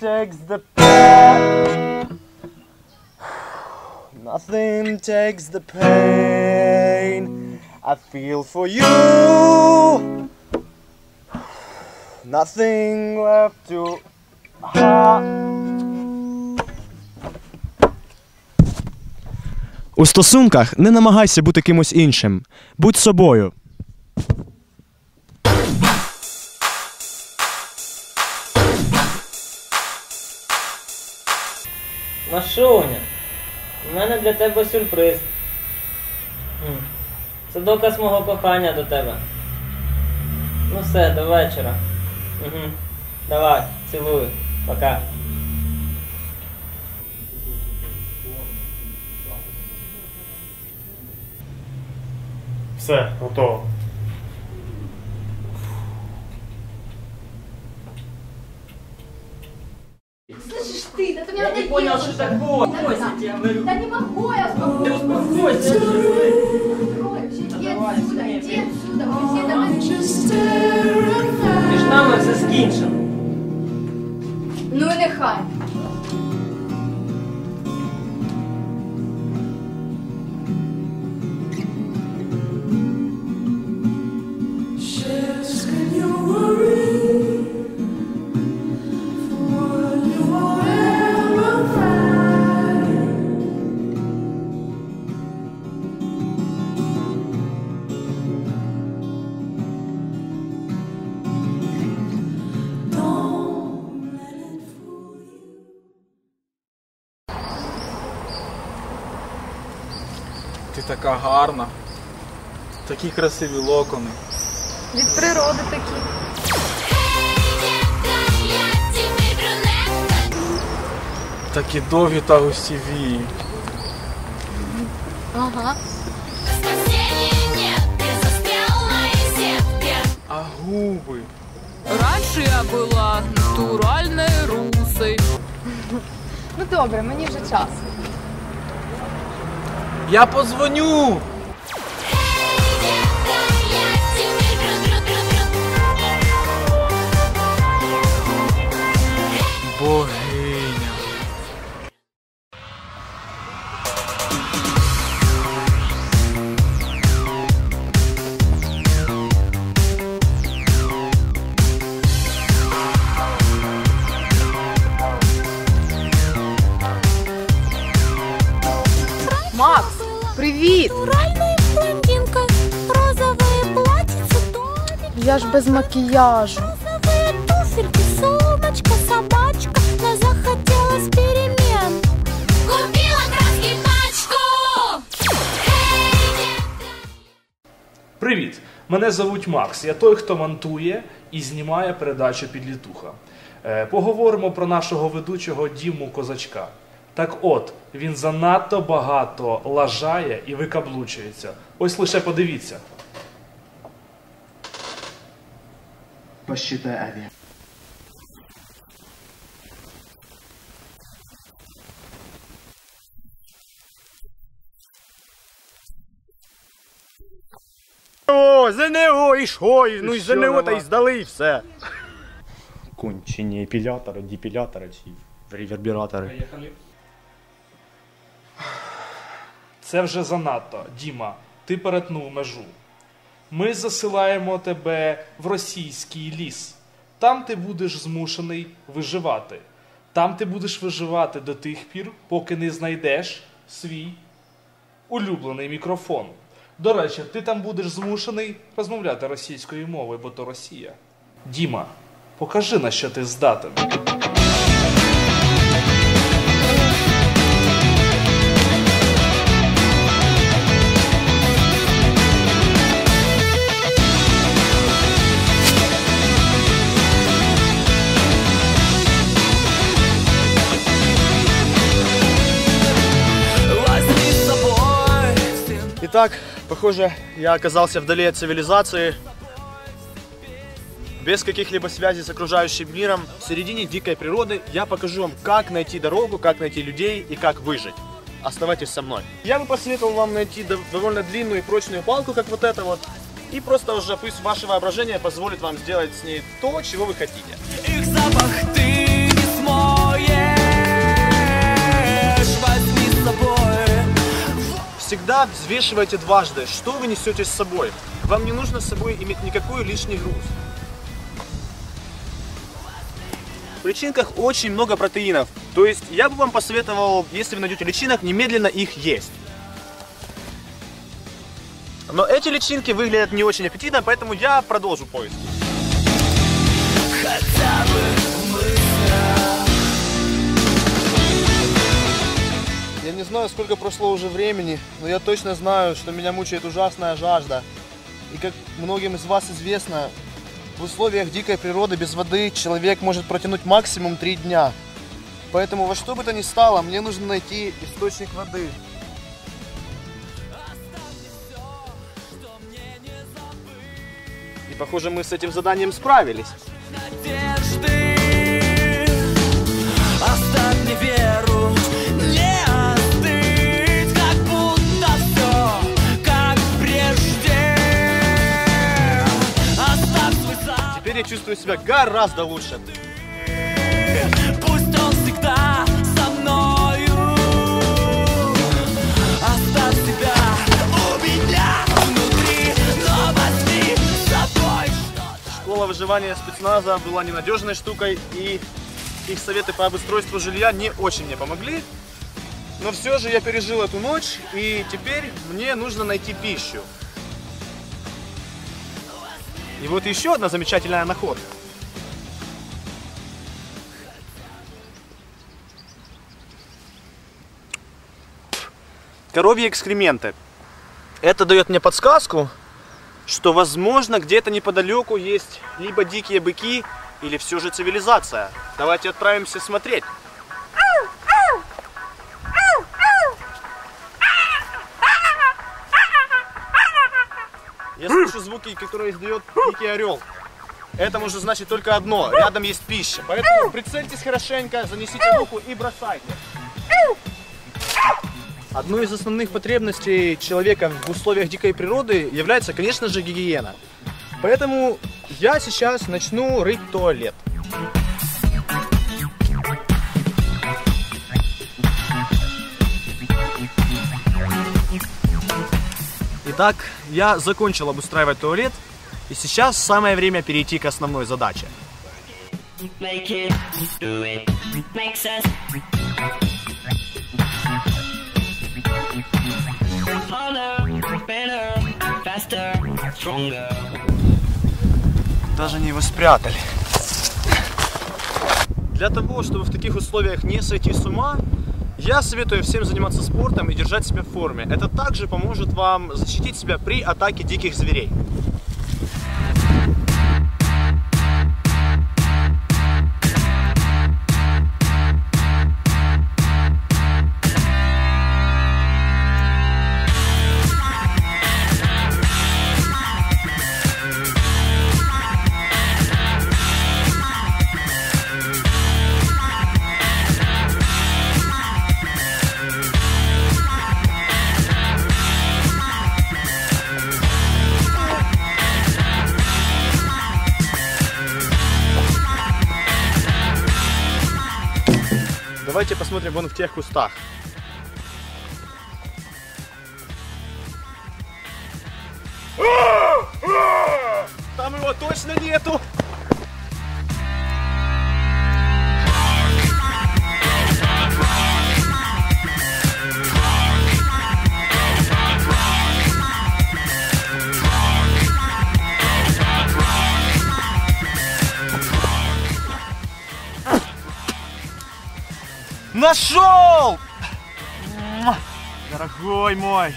Takes the pain. Nothing takes the pain I feel for you. Nothing left to hide. У стосунках не намагайся бути кимось іншим. Будь собою. Машуня, у мене для тебе сюрприз. Це доказ мого кохання до тебе. Ну все, до вечора. Угу. Давай, цілую. Пока. Все, готово. Слышишь ты, да ты меня Я не понял, что такое. Да не могу я успокоиться. Иди отсюда, иди отсюда. Вы все давайте. Між нами все скінчено. Ну і нехай. Така гарна. Такі красиві локони. Від природи такі. Такі довгі та густі вії. Ага. А губи. Раньше я была натуральной русой. Ну добре, мені вже час. Я позвоню. Богиня. Привіт! Натуральная блондинка, розовое платьице, домик, Я ж без макіяжу. розовые туфельки, солнышко, собачка, но захотелось перемен. Купила краски пачку! Привіт! Мене звуть Макс. Я той, хто монтує і знімає передачу Підлітуха. Е, Поговоримо про нашого ведучого Діму Козачка. Так от, він занадто багато лажає і викаблучується. Ось лише подивіться. Посчитай авиа. О, ЗНО і що? Ну і що ЗНО та нема? і здали і все. Кончені епілятори, депілятори ці ревербератори. Це вже занадто. Діма, ти перетнув межу. Ми засилаємо тебе в російський ліс. Там ти будеш змушений виживати. Там ти будеш виживати до тих пір, поки не знайдеш свій улюблений мікрофон. До речі, ти там будеш змушений розмовляти російською мовою, бо то Росія. Діма, покажи на що ти здатен. Итак, похоже, я оказался вдали от цивилизации, без каких-либо связей с окружающим миром, в середине дикой природы. Я покажу вам, как найти дорогу, как найти людей и как выжить. Оставайтесь со мной. Я бы посоветовал вам найти дов- довольно длинную и прочную палку, как вот эта вот, И просто уже пусть ваше воображение позволит вам сделать с ней то, чего вы хотите. Их запах ты Всегда взвешивайте дважды, что вы несете с собой. Вам не нужно с собой иметь никакой лишний груз. В личинках очень много протеинов. То есть я бы вам посоветовал, если вы найдете личинок, немедленно их есть. Но эти личинки выглядят не очень аппетитно, поэтому я продолжу поиск. Хотя бы Я не знаю, сколько прошло уже времени, но я точно знаю, что меня мучает ужасная жажда. И как многим из вас известно, в условиях дикой природы без воды человек может протянуть максимум три дня. Поэтому во что бы то ни стало, мне нужно найти источник воды. И похоже, мы с этим заданием справились. Чувствую себя гораздо лучше. Пусть он всегда со мною Оставь себя у меня внутри Но возьми с собой что-то Школа выживания спецназа была ненадежной штукой, и их советы по обустройству жилья не очень мне помогли. Но все же я пережил эту ночь, и теперь мне нужно найти пищу. И вот еще одна замечательная находка. Коровьи экскременты. Это дает мне подсказку, что, возможно, где-то неподалеку есть либо дикие быки, или все же цивилизация. Давайте отправимся смотреть. Я слышу звуки, которые издает дикий орел. Это может значить только одно. Рядом есть пища. Поэтому прицельтесь хорошенько, занесите руку и бросайте. Одной из основных потребностей человека в условиях дикой природы является, конечно же, гигиена. Поэтому я сейчас начну рыть туалет. Итак, я закончил обустраивать туалет, и сейчас самое время перейти к основной задаче. Даже не его спрятали. Для того, чтобы в таких условиях не сойти с ума, я советую всем заниматься спортом и держать себя в форме. Это также поможет вам защитить себя при атаке диких зверей. Посмотрим вон в тех кустах. Там его точно нету! Нашел! Дорогой мой!